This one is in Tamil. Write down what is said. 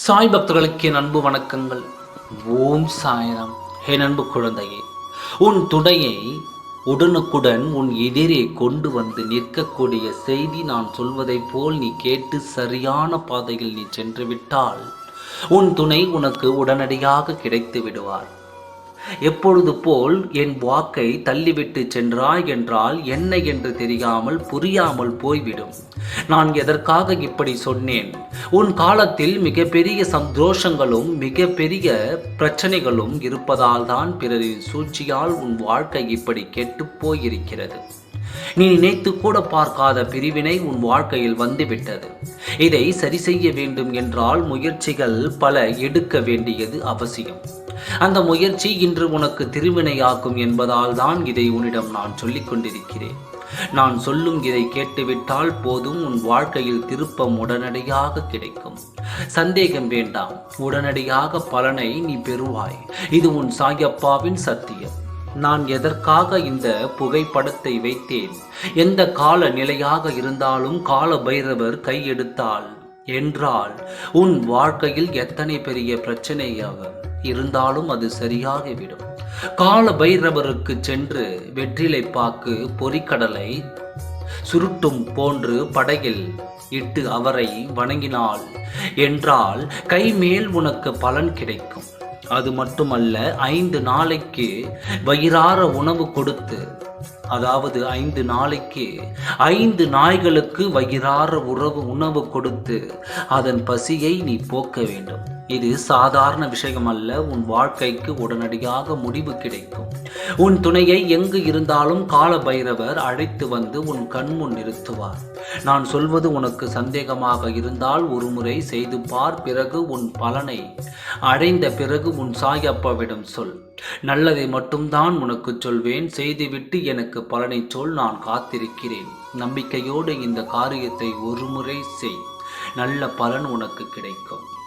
சாய் பக்தர்களுக்கு என் அன்பு வணக்கங்கள். ஓம் சாயனம் என் அன்பு குழந்தையே உன் துணையை உடனுக்குடன் உன் எதிரே கொண்டு வந்து நிற்கக்கூடிய செய்தி நான் சொல்வதைப் போல் நீ கேட்டு சரியான பாதையில் நீ சென்று விட்டால் உன் துணை உனக்கு உடனடியாக கிடைத்து விடுவார். எப்பொழுது போல் என் வாக்கை தள்ளிவிட்டு சென்றாய் என்றால் என்ன என்று தெரியாமல் புரியாமல் போய்விடும். நான் எதற்காக இப்படி சொன்னேன்? உன் காலத்தில் மிகப்பெரிய சந்தோஷங்களும் மிகப்பெரிய பிரச்சனைகளும் இருப்பதால் தான் பிறரின் சூழ்ச்சியால் உன் வாழ்க்கை இப்படி கெட்டு போயிருக்கிறது. நீ நினைத்து கூட பார்க்காத பிரிவினை உன் வாழ்க்கையில் வந்துவிட்டது. இதை சரி செய்ய வேண்டும் என்றால் முயற்சிகள் பல எடுக்க வேண்டியது அவசியம். அந்த முயற்சி இன்று உனக்கு திருவினையாக்கும் என்பதால் தான் இதை உன்னிடம் நான் சொல்லிக் கொண்டிருக்கிறேன். நான் சொல்லும் இதை கேட்டுவிட்டால் போதும் உன் வாழ்க்கையில் திருப்பம் உடனடியாக கிடைக்கும். சந்தேகம் வேண்டாம் உடனடியாக பலனை நீ பெறுவாய். இது உன் சாயப்பாவின் சத்தியம். நான் எதற்காக இந்த புகைப்படத்தை வைத்தேன்? எந்த கால நிலையாக இருந்தாலும் கால பைரவர் கையெடுத்தால் என்றால் உன் வாழ்க்கையில் எத்தனை பெரிய பிரச்சனையாகும் இருந்தாலும் அது சரியாகிவிடும். கால பைரவருக்கு சென்று வெற்றிலை பாக்கு பொறிக்கடலை சுருட்டும் போன்று படகில் இட்டு அவரை வணங்கினாள் என்றால் கைமேல் உனக்கு பலன் கிடைக்கும். அது மட்டுமல்ல ஐந்து நாளைக்கு வயிறார உணவு கொடுத்து அதாவது ஐந்து நாளைக்கு ஐந்து நாய்களுக்கு வயிறார உறவு உணவு கொடுத்து அதன் பசியை நீ போக்க வேண்டும். இது சாதாரண விஷயம் அல்ல உன் வாழ்க்கைக்கு உடனடியாக முடிவு கிடைக்கும். உன் துணையை எங்கு இருந்தாலும் கால பைரவர் அழைத்து வந்து உன் கண்முன் நிறுத்துவார். நான் சொல்வது உனக்கு சந்தேகமாக இருந்தால் ஒருமுறை செய்து பார். பிறகு உன் பலனை அடைந்த பிறகு உன் சாயப்பாவிடம் சொல். நல்லதை மட்டும்தான் உனக்கு சொல்வேன். செய்துவிட்டு எனக்கு பலனை சொல். நான் காத்திருக்கிறேன். நம்பிக்கையோடு இந்த காரியத்தை ஒருமுறை செய். நல்ல பலன் உனக்கு கிடைக்கும்.